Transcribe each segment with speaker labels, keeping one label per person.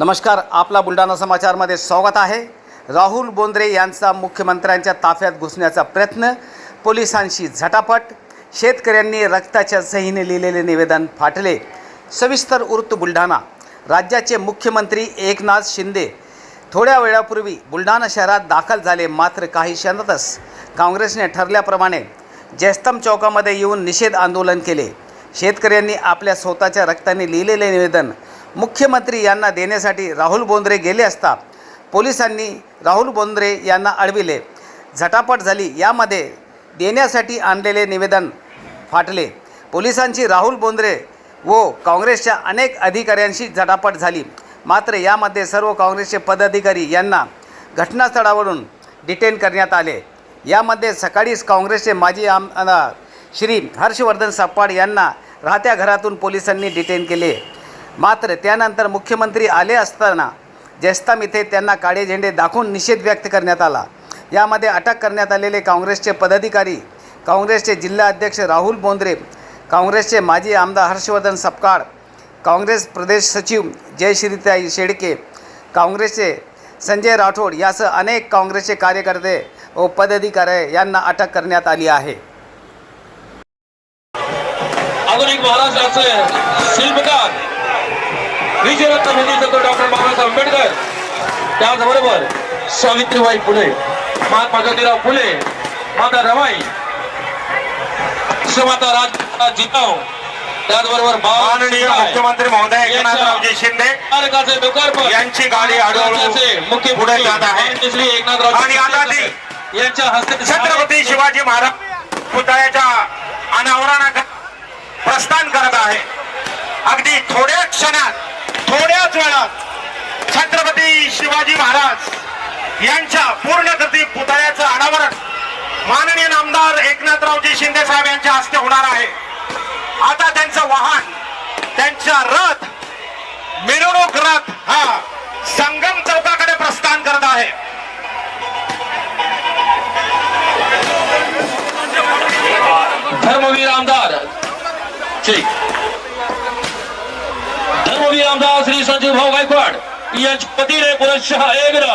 Speaker 1: नमस्कार आपला बुलढाणा समाचारमध्ये स्वागत आहे. राहुल बोंद्रे यांचा मुख्यमंत्र्यांच्या ताफ्यात घुसण्याचा प्रयत्न पोलिसांशी झटापट शेतकऱ्यांनी रक्ताच्या सहीने लिहिलेले निवेदन फाटले. सविस्तर उर्त बुलढाणा. राज्याचे मुख्यमंत्री एकनाथ शिंदे थोड्या वेळापूर्वी बुलढाणा शहरात दाखल झाले मात्र काही क्षणातच काँग्रेसने ठरल्याप्रमाणे जयस्तम चौकामध्ये येऊन निषेध आंदोलन केले. शेतकऱ्यांनी आपल्या स्वतःच्या रक्ताने लिहिलेले निवेदन मुख्यमंत्री यांना देण्यासाठी राहुल बोंद्रे गेले असता पोलिसांनी राहुल बोंद्रे यांना अडविले. झटापट झाली. यामध्ये देण्यासाठी आणलेले निवेदन फाटले. पोलिसांची राहुल बोंद्रे व काँग्रेसच्या अनेक अधिकाऱ्यांशी झटापट झाली. मात्र यामध्ये सर्व काँग्रेसचे पदाधिकारी यांना घटनास्थळावरून डिटेन करण्यात आले. यामध्ये सकाळीच काँग्रेसचे माजी आम श्री हर्षवर्धन सप्पाड यांना राहत्या घरातून पोलिसांनी डिटेन केले. मात्र त्यानंतर मुख्यमंत्री आले असताना जैस्ताम इथे त्यांना काळे झेंडे दाखवून निषेध व्यक्त करण्यात आला. यामध्ये अटक करण्यात आलेले काँग्रेसचे पदाधिकारी काँग्रेसचे जिल्हा अध्यक्ष राहुल बोंद्रे काँग्रेसचे माजी आमदार हर्षवर्धन सपकाळ काँग्रेस प्रदेश सचिव जयश्रीताई शेडके काँग्रेसचे संजय राठोड यासह अनेक काँग्रेसचे कार्यकर्ते व पदाधिकारी यांना अटक करण्यात आली आहे.
Speaker 2: आधुनिक महाराष्ट्राचे शिल्पकार विजयरत्न मोदी डॉक्टर बाबासाहेब आंबेडकर त्याचबरोबर सावित्रीबाई फुले महात्मा ज्योतिराव फुले माता रमाई शिवमाता राज जिजाऊ त्याचबरोबर
Speaker 3: माननीय मुख्यमंत्री महोदय एकनाथरावजी शिंदे यांची गाडी
Speaker 2: मुख्य
Speaker 3: पुढे जात आहे.
Speaker 2: श्री एकनाथराव
Speaker 3: आणि आता ती
Speaker 2: यांच्या हस्ते
Speaker 3: छत्रपती शिवाजी महाराज पुतळ्याच्या अनावरणा प्रस्थान करत आहे अगदी थोड्या क्षणात थोड्याच वेळात छत्रपती शिवाजी महाराज यांच्या पूर्णकृती पुतळ्याचं अनावरण माननीय नामदार एकनाथरावजी शिंदे साहेब यांच्या हस्ते होणार आहे. आता त्यांचं वाहन त्यांचा रथ मिरवणूक रथ हा संगम चौकाकडे प्रस्थान करत आहे.
Speaker 2: धर्मवीर आमदार. ठीक. आमदार श्री संजीव भाऊ गायकवाड यांच्या वतीने पुरस्कार एकदा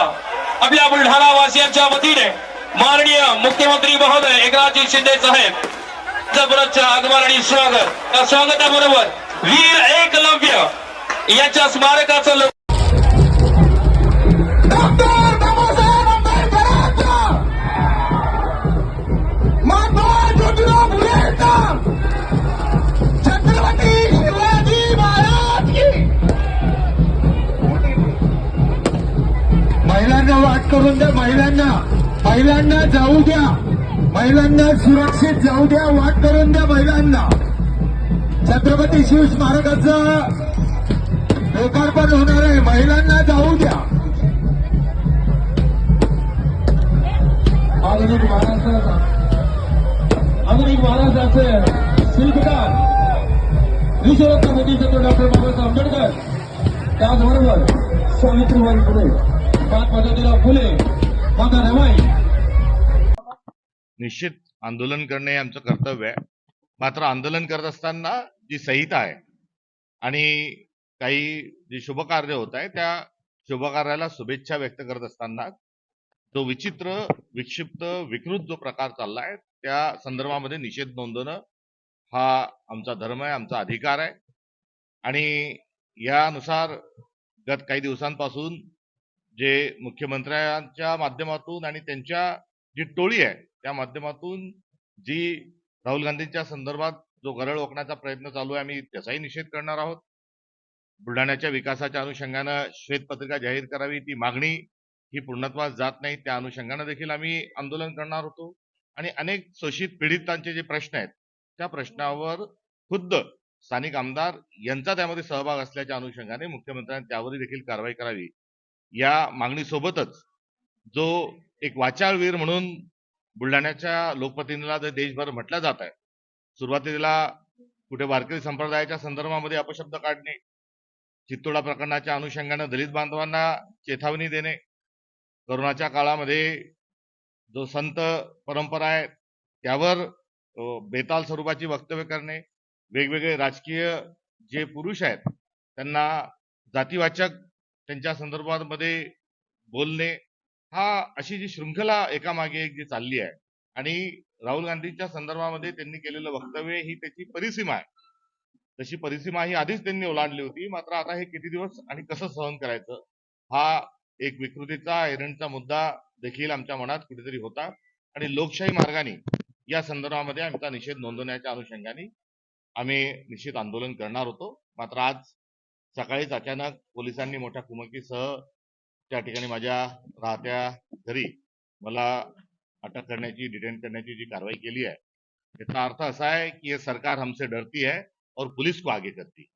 Speaker 2: आपल्या बुलढाणा वासियांच्या वतीने माननीय मुख्यमंत्री महोदय एकनाथजी शिंदे साहेब पुरस्च्या आगमन आणि स्वागत. त्या स्वागताबरोबर वीर एकलव्य यांच्या स्मारकाचं
Speaker 4: वाट महिलांना. महिलांना जाऊ द्या. महिलांना सुरक्षित जाऊ द्या. वाट करून द्या महिलांना. छत्रपती शिव स्मारकाचं लोकार्पण होणार आहे. महिलांना जाऊ द्या. आधुनिक महाराष्ट्राचा आधुनिक महाराष्ट्राचे शिल्पकार. विश्वरत्न मोदी डॉक्टर बाबासाहेब आंबेडकर. त्याचबरोबर सावित्रीबाई फुले.
Speaker 5: निश्चित आंदोलन करणे हे आमचं कर्तव्य आहे. मात्र आंदोलन करत असताना जी संहिता आहे आणि काही जे शुभकार्य होत आहे त्या शुभकार्याला शुभेच्छा व्यक्त करत असताना जो विचित्र विक्षिप्त विकृत जो प्रकार चाललाय त्या संदर्भामध्ये निषेध नोंदवणं हा आमचा धर्म आहे आमचा अधिकार आहे. आणि यानुसार गत काही दिवसांपासून जे मुख्यमंत्र्यांच्या माध्यमातून आणि त्यांच्या जी टोळी आहे त्या माध्यमातून जी राहुल गांधींच्या संदर्भात जो गरळ ओकण्याचा प्रयत्न चालू आहे आम्ही त्याचाही निषेध करणार आहोत. बुलढाण्याच्या विकासाच्या अनुषंगानं श्वेतपत्रिका जाहीर करावी ती मागणी ही पूर्णत्वास जात नाही त्या अनुषंगानं देखील आम्ही आंदोलन करणार होतो. आणि अनेक शोषित पीडितांचे जे प्रश्न आहेत त्या प्रश्नावर खुद्द स्थानिक आमदार यांचा त्यामध्ये सहभाग असल्याच्या अनुषंगाने मुख्यमंत्र्यांनी त्यावरही देखील कारवाई करावी. या मागणीसोबतच जो एक वाचाळवीर म्हणून बुलढाण्याच्या लोकप्रतिनिधीला जे देशभर म्हटलं जात आहे सुरुवातीला कुठे वारकरी संप्रदायाच्या संदर्भामध्ये अपशब्द काढणे चित्तोडा प्रकरणाच्या अनुषंगानं दलित बांधवांना चेतावणी देणे करोनाच्या काळामध्ये जो संत परंपरा आहे त्यावर बेताल स्वरूपाची वक्तव्य करणे वेगवेगळे राजकीय जे पुरुष आहेत त्यांना जातीवाचक त्यांच्या संदर्भामध्ये बोलणे हा अशी जी शृंखला एकामागे एक जी चालली आहे. आणि राहुल गांधींच्या संदर्भामध्ये त्यांनी केलेलं वक्तव्य ही त्याची परिसीमा आहे. तशी परिसीमा ही आधीच त्यांनी ओलांडली होती. मात्र आता हे किती दिवस आणि कसं सहन करायचं हा एक विकृतीचा एरंडचा मुद्दा देखील आमच्या मनात कुठेतरी होता. आणि लोकशाही मार्गाने या संदर्भामध्ये आमचा निषेध नोंदवण्याच्या अनुषंगाने आम्ही निश्चित आंदोलन करणार होतो. मात्र आज सकाळीच अचानक पोलिसांनी मोठ्या कुमकीसह त्या ठिकाणी माझ्या राहत्या घरी मला अटक करण्याची डिटेन करण्याची जी कारवाई केली आहे त्याचा अर्थ असा आहे की हे सरकार हमसे डरती है और पुलिस को आगे करती है.